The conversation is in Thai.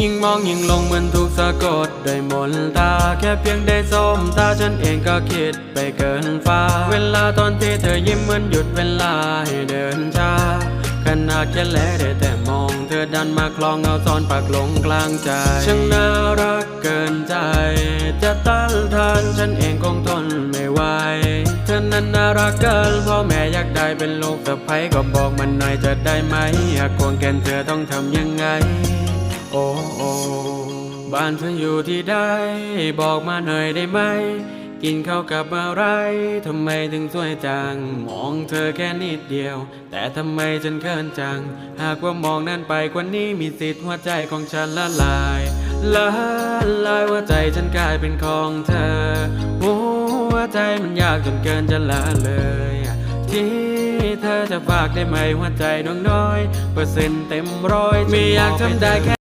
ยิ่งมองยิ่งลงเหมือนถูกสะกดด้วยมนตา แค่เพียงได้สมตาฉันเองก็คิดไปเกินฟ้า เวลาตอนที่เธอยิ้มเหมือนหยุดเวลาให้เดินช้าขนาดแค่แลได้แต่มอง เธอดันมาคลองเอาซ้อนปากลงกลางใจช่างน่ารักเกินใจ จะต้านทานฉันเองคงทนไม่ไหวเธอนั้นน่ารักเกินพ่อแม่อยากได้เป็นลูกสะใภ้ก็บอกมันหน่อยจะได้ไหมหากควงแกนเธอต้องทำยังไง บ้านเธออยู่ที่ใดบอกมาหน่อยได้ไหม กินข้าวกับอะไรทำไมถึงสวยจัง มองเธอแค่นิดเดียว แต่ทำไมฉันเขินจัง หากว่ามองนั้นไปกว่านี้มีสิทธิ์หัวใจของฉันละลายละลายหัวใจฉันกลายเป็นของเธอหัวใจมันยากจนเกินจะละเลยที่เธอจะฝากได้ไหมหัวใจดวงน้อย เปอร์เซ็นต์เต็มร้อย ไม่อยากทำได้แค่